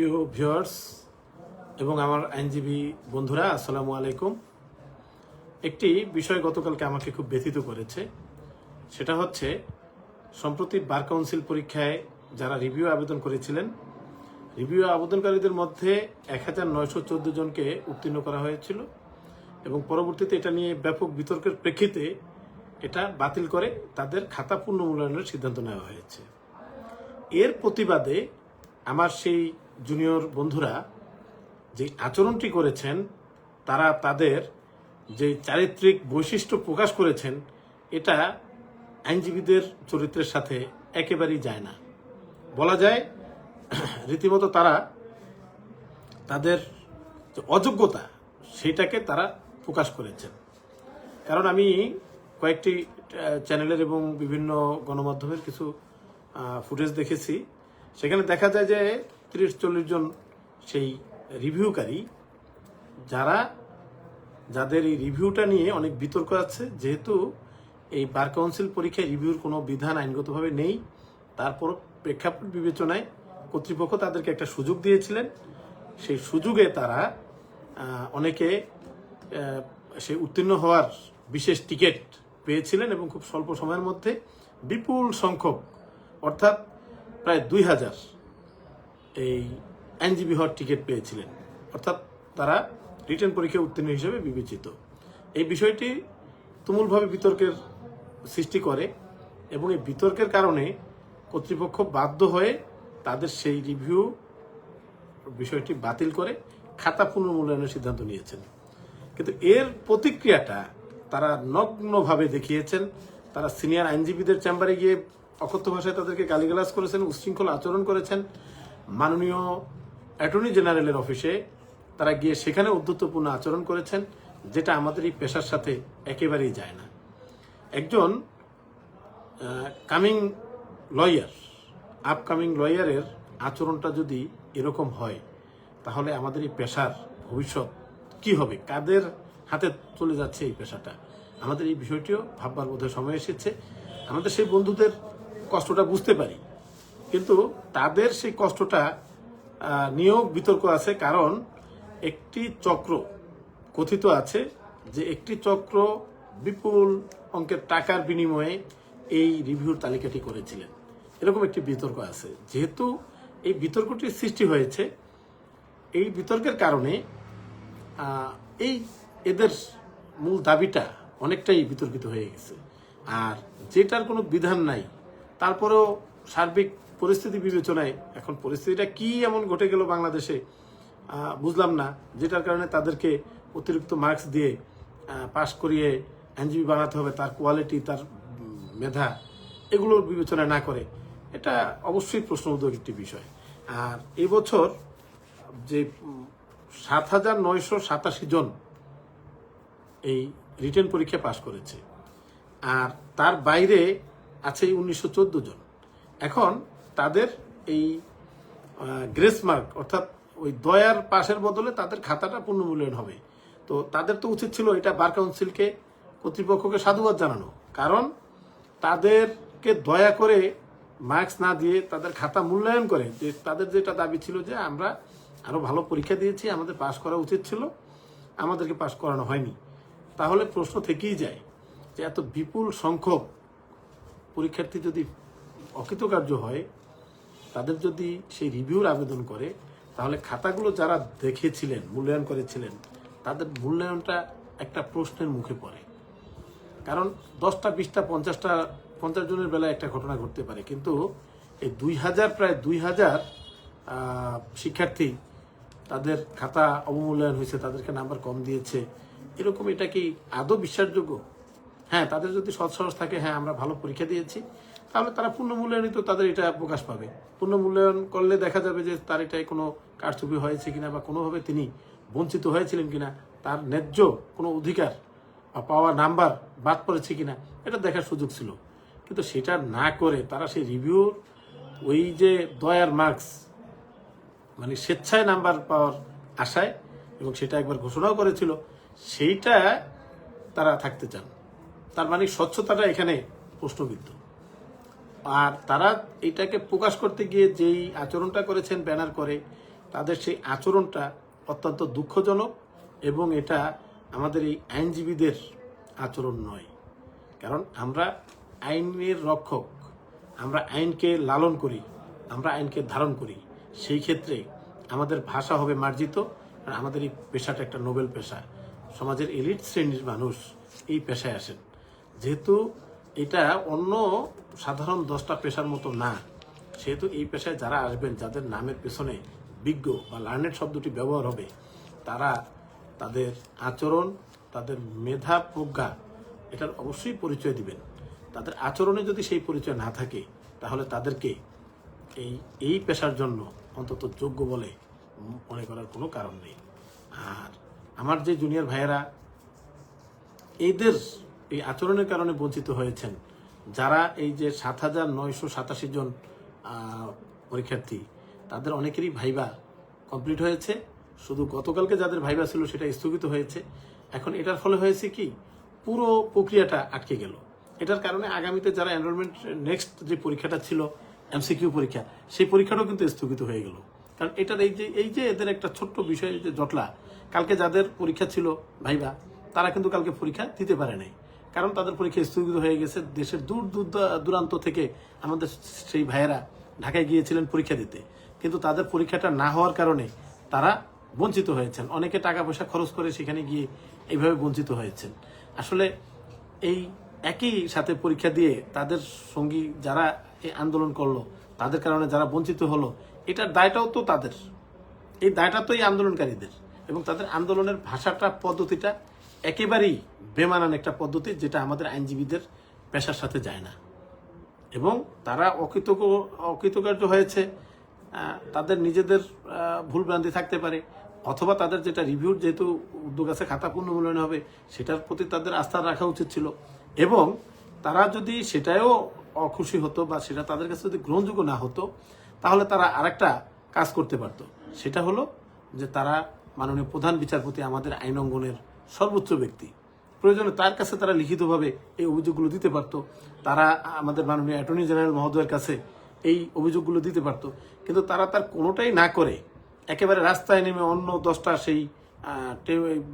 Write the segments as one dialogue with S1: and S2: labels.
S1: প্রিয় ভিউয়ার্স এবং আমার আইনজীবী বন্ধুরা, আসসালামু আলাইকুম। একটি বিষয় গতকালকে আমাকে খুব ব্যথিত করেছে। সেটা হচ্ছে, সম্প্রতি বার কাউন্সিল পরীক্ষায় যারা রিভিউ আবেদন করেছিলেন, রিভিউ আবেদনকারীদের মধ্যে এক হাজার নয়শো চোদ্দ জনকে উত্তীর্ণ করা হয়েছিল এবং পরবর্তীতে এটা নিয়ে ব্যাপক বিতর্কের প্রেক্ষিতে এটা বাতিল করে তাদের খাতা পুনর্মূল্যায়নের সিদ্ধান্ত নেওয়া হয়েছে। এর প্রতিবাদে আমার সেই জুনিয়র বন্ধুরা যে আচরণটি করেছেন, তারা তাদের যে চারিত্রিক বৈশিষ্ট্য প্রকাশ করেছেন, এটা আইনজীবীদের চরিত্রের সাথে একেবারেই যায় না। বলা যায়, রীতিমতো তারা তাদের যে অযোগ্যতা, সেটাকে তারা প্রকাশ করেছেন। কারণ আমি কয়েকটি চ্যানেলের এবং বিভিন্ন গণমাধ্যমের কিছু ফুটেজ দেখেছি। সেখানে দেখা যায় যে তিরিশ চল্লিশ জন সেই রিভিউকারী যারা যাদের এই রিভিউটা নিয়ে অনেক বিতর্ক আছে, যেহেতু এই বার কাউন্সিল পরীক্ষায় রিভিউর কোনো বিধান আইনগতভাবে নেই, তারপর প্রেক্ষাপট বিবেচনায় কর্তৃপক্ষ তাদেরকে একটা সুযোগ দিয়েছিলেন। সেই সুযোগে তারা অনেকে সেই উত্তীর্ণ হওয়ার বিশেষ টিকিট পেয়েছিলেন এবং খুব স্বল্প সময়ের মধ্যে বিপুল সংখ্যক, অর্থাৎ প্রায় দুই হাজার এই আইনজীবী হওয়ার টিকিট পেয়েছিলেন। অর্থাৎ তারা রিটার্ন পরীক্ষায় উত্তীর্ণ হিসেবে বিবেচিত। এই বিষয়টি তুমুলভাবে বিতর্কের সৃষ্টি করে এবং এই বিতর্কের কারণে কর্তৃপক্ষ বাধ্য হয়ে তাদের সেই রিভিউ বিষয়টি বাতিল করে খাতা পুনর্মূল্যায়নের সিদ্ধান্ত নিয়েছেন। কিন্তু এর প্রতিক্রিয়াটা তারা নগ্নভাবে দেখিয়েছেন। তারা সিনিয়র আইনজীবীদের চেম্বারে গিয়ে অকথ্য ভাষায় তাদেরকে গালিগালাজ করেছেন উশৃঙ্খল আচরণ করেছেন। মাননীয় অ্যাটর্নি জেনারেলের অফিসে তারা গিয়ে সেখানে উদ্ধত্তপূর্ণ আচরণ করেছেন, যেটা আমাদের এই পেশার সাথে একেবারেই যায় না। একজন কামিং লয়ার আপকামিং লয়ারের আচরণটা যদি এরকম হয়, তাহলে আমাদের এই পেশার ভবিষ্যৎ কি হবে? কাদের হাতে চলে যাচ্ছে এই পেশাটা? আমাদের এই বিষয়টিও ভাববার বোধহয় সময় এসেছে। আমাদের সেই বন্ধুদের কষ্টটা বুঝতে পারি। কিন্তু তাদের সেই কষ্টটা নিয়েও বিতর্ক আছে কারণ একটি চক্র কথিত আছে যে একটি চক্র বিপুল অঙ্কের টাকার বিনিময়ে এই রিভিউর তালিকাটি করেছিলেন। এরকম একটি বিতর্ক আছে। যেহেতু এই বিতর্কটির সৃষ্টি হয়েছে, এই বিতর্কের কারণে এই এদের মূল দাবিটা অনেকটাই বিতর্কিত হয়ে গেছে। আর যেটার কোনো বিধান নাই, তারপরেও সার্বিক পরিস্থিতি বিবেচনায় এখন পরিস্থিতিটা কি এমন ঘটে গেল বাংলাদেশে বুঝলাম না, যেটার কারণে তাদেরকে অতিরিক্ত মার্কস দিয়ে পাশ করিয়ে আইনজীবী বানাতে হবে, তার কোয়ালিটি, তার মেধা, এগুলোর বিবেচনা না করে। এটা অবশ্যই প্রশ্নবোধক একটি বিষয়। আর এবছর যে সাত হাজার নয়শো সাতাশি জন এই রিটেন পরীক্ষা পাশ করেছে, আর তার বাইরে আছে উনিশশো চোদ্দ জন। এখন তাদের এই গ্রেস মার্ক, অর্থাৎ ওই দয়ার পাশের বদলে তাদের খাতাটা পুনর্মূল্যায়ন হবে। তো তাদের তো উচিত ছিল এটা বার কাউন্সিলকে, কর্তৃপক্ষকে সাধুবাদ জানানো। কারণ তাদেরকে দয়া করে মার্কস না দিয়ে তাদের খাতা মূল্যায়ন করে, যে তাদের যেটা দাবি ছিল যে আমরা আরও ভালো পরীক্ষা দিয়েছি, আমাদের পাশ করা উচিত ছিল, আমাদেরকে পাশ করানো হয়নি। তাহলে প্রশ্ন থেকেই যায় যে এত বিপুল সংখ্যক পরীক্ষার্থী যদি অকৃতকার্য হয় তাদের যদি সেই রিভিউর আবেদন করে, তাহলে খাতাগুলো যারা দেখেছিলেন, মূল্যায়ন করেছিলেন, তাদের মূল্যায়নটা একটা প্রশ্নের মুখে পড়ে। কারণ দশটা, বিশটা, পঞ্চাশটা, পঞ্চাশ জনের বেলায় একটা ঘটনা ঘটতে পারে। কিন্তু এই দুই হাজার, প্রায় দুই হাজার শিক্ষার্থী তাদের খাতা অবমূল্যায়ন হয়েছে, তাদেরকে নাম্বার কম দিয়েছে, এরকম এটা কি আদৌ বিশ্বাসযোগ্য? হ্যাঁ তাদের যদি সৎ সাহস থাকে হ্যাঁ আমরা ভালো পরীক্ষা দিয়েছি। তাহলে তারা পূর্ণ তো তাদের এটা প্রকাশ পাবে। পূর্ণ মূল্যায়ন করলে দেখা যাবে যে তার এটাই কোনো কারচুপি হয়েছে কিনা বা কোনোভাবে তিনি বঞ্চিত হয়েছিলেন কিনা, তার ন্যায্য কোনো অধিকার বা পাওয়া নাম্বার বাদ পড়েছে কিনা, এটা দেখার সুযোগ ছিল। কিন্তু সেটা না করে তারা সেই রিভিউর ওই যে দয়ার মার্কস মানে স্বেচ্ছায় নাম্বার পাওয়ার আশায় এবং সেটা একবার ঘোষণাও করেছিল, সেইটা তারা থাকতে চান। তার মানে স্বচ্ছতাটা এখানে প্রশ্নবিদ্ধ। আর তারা এটাকে প্রকাশ করতে গিয়ে যেই আচরণটা করেছেন, ব্যানার করে, তাদের সেই আচরণটা অত্যন্ত দুঃখজনক এবং এটা আমাদের এই আইনজীবীদের আচরণ নয়। কারণ আমরা আইনের রক্ষক, আমরা আইনকে লালন করি, আমরা আইনকে ধারণ করি, সেই ক্ষেত্রে আমাদের ভাষা হবে মার্জিত আর আমাদের এই পেশাটা একটা নোবেল পেশা। সমাজের এলিট শ্রেণির মানুষ এই পেশায় আসেন। যেহেতু এটা অন্য সাধারণ দশটা পেশার মতো না। সেহেতু এই পেশায় যারা আসবেন, যাদের নামের পেছনে বিজ্ঞ বা লার্নেড শব্দটি ব্যবহার হবে, তারা তাদের আচরণ, তাদের মেধা প্রজ্ঞা, এটার অবশ্যই পরিচয় দিবেন। তাদের আচরণে যদি সেই পরিচয় না থাকে, তাহলে তাদেরকে এই এই পেশার জন্য অন্তত যোগ্য বলে মনে করার কোনো কারণ নেই। আর আমার যে জুনিয়র ভাইয়েরা, এদের এই আচরণের কারণে বঞ্চিত হয়েছেন। যারা এই যে সাত হাজার নয়শো সাতাশি জন পরীক্ষার্থী, তাদের অনেকেরই ভাইবা কমপ্লিট হয়েছে। শুধু গতকালকে যাদের ভাইবা ছিল, সেটা স্থগিত হয়েছে। এখন এটার ফলে হয়েছে কি, পুরো প্রক্রিয়াটা আটকে গেল। এটার কারণে আগামীতে যারা এনরোলমেন্ট নেক্সট যে পরীক্ষাটা ছিল এমসিকিউ পরীক্ষা, সেই পরীক্ষাটাও কিন্তু স্থগিত হয়ে গেল। কারণ এটার এই যে এই যে এদের একটা ছোট্ট বিষয় যে জটলা, কালকে যাদের পরীক্ষা ছিল ভাইবা, তারা কিন্তু কালকে পরীক্ষা দিতে পারে নাই। কারণ তাদের পরীক্ষা স্থগিত হয়ে গেছে। দেশের দূর দূর দূরান্ত থেকে আমাদের সেই ভাইয়েরা ঢাকায় গিয়েছিলেন পরীক্ষা দিতে। কিন্তু তাদের পরীক্ষাটা না হওয়ার কারণে তারা বঞ্চিত হয়েছেন। অনেকে টাকা পয়সা খরচ করে সেখানে গিয়ে এইভাবে বঞ্চিত হয়েছেন। আসলে এই একই সাথে পরীক্ষা দিয়ে তাদের সঙ্গী যারা এই আন্দোলন করল, তাদের কারণে যারা বঞ্চিত হলো, এটার দায়টাও তো তাদের। এই দায়টা তো এই আন্দোলনকারীদের। এবং তাদের আন্দোলনের ভাষাটা, পদ্ধতিটা একেবারেই বেমানান একটা পদ্ধতি যেটা আমাদের আইনজীবীদের পেশার সাথে যায় না। এবং তারা অকৃতজ্ঞ, অকৃতকার্য হয়েছে তাদের নিজেদের ভুলভ্রান্তি থাকতে পারে, অথবা তাদের যেটা রিভিউর যেহেতু উদ্যোগ আছে খাতা পুনর্মূল্যায়ন হবে, সেটার প্রতি তাদের আস্থা রাখা উচিত ছিল। এবং তারা যদি সেটাও অখুশি হতো বা সেটা তাদের কাছে যদি গ্রহণযোগ্য না হতো, তাহলে তারা আরেকটা কাজ করতে পারতো। সেটা হলো যে তারা মাননীয় প্রধান বিচারপতি আমাদের আইন অঙ্গনের সর্বোচ্চ ব্যক্তি। প্রয়োজনে তার কাছে তারা লিখিতভাবে এই অভিযোগগুলো দিতে পারত। তারা আমাদের মাননীয় অ্যাটর্নি জেনারেল মহোদয়ের কাছে এই অভিযোগগুলো দিতে পারত। কিন্তু তারা তার কোনোটাই না করে একেবারে রাস্তায় নেমে অন্য দশটা সেই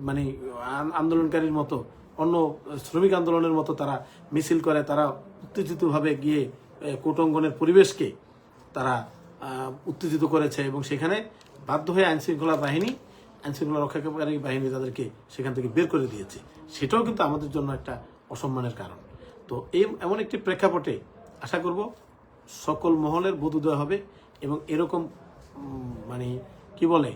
S1: মানে আন্দোলনকারীর মতো, অন্য শ্রমিক আন্দোলনের মতো তারা মিছিল করে। তারা উত্তেজিতভাবে গিয়ে কোটঙ্গনের পরিবেশকে তারা উত্তেজিত করেছে এবং সেখানে বাধ্য হয়ে আইনশৃঙ্খলা বাহিনী আইনশৃঙ্খলা রক্ষাকারী বাহিনী তাদেরকে সেখান থেকে বের করে দিয়েছে। সেটাও কিন্তু আমাদের জন্য একটা অসম্মানের কারণ। তো এই এমন একটি প্রেক্ষাপটে আশা করব সকল মহলের বোধোদয় হবে এবং এরকম মানে কি বলে,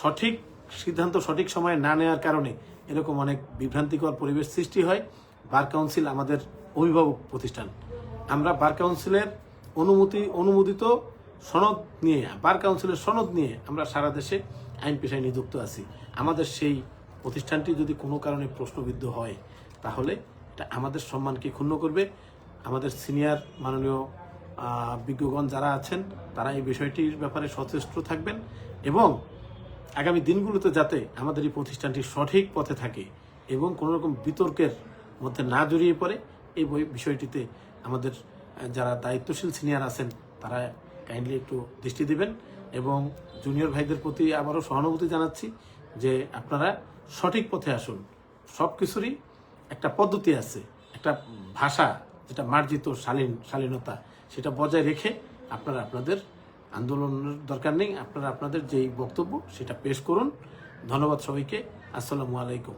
S1: সঠিক সিদ্ধান্ত সঠিক সময়ে না নেওয়ার কারণে এরকম অনেক বিভ্রান্তিকর পরিবেশ সৃষ্টি হয়। বার কাউন্সিল আমাদের অভিভাবক প্রতিষ্ঠান। আমরা বার কাউন্সিলের অনুমতি, অনুমোদিত সনদ নিয়ে, বার কাউন্সিলের সনদ নিয়ে আমরা সারা দেশে আইন পেশায় নিযুক্ত আছি। আমাদের সেই প্রতিষ্ঠানটি যদি কোনো কারণে প্রশ্নবিদ্ধ হয়, তাহলে এটা আমাদের সম্মানকে ক্ষুণ্ণ করবে। আমাদের সিনিয়র মাননীয় বিজ্ঞগণ যারা আছেন, তারা এই বিষয়টির ব্যাপারে সচেষ্ট থাকবেন এবং আগামী দিনগুলোতে যাতে আমাদের এই প্রতিষ্ঠানটি সঠিক পথে থাকে এবং কোনো রকম বিতর্কের মধ্যে না জড়িয়ে পড়ে, এই বিষয়টিতে আমাদের যারা দায়িত্বশীল সিনিয়র আছেন, তারা কাইন্ডলি একটু দৃষ্টি দিবেন এবং জুনিয়র ভাইদের প্রতি আবারও সহানুভূতি জানাচ্ছি যে আপনারা সঠিক পথে আসুন। সব কিছুরই একটা পদ্ধতি আছে, একটা ভাষা যেটা মার্জিত, শালীন, শালীনতা, সেটা বজায় রেখে আপনারা আপনাদের আন্দোলনের দরকার নেই। আপনারা আপনাদের যেই বক্তব্য সেটা পেশ করুন। ধন্যবাদ সবাইকে। আসসালামু আলাইকুম।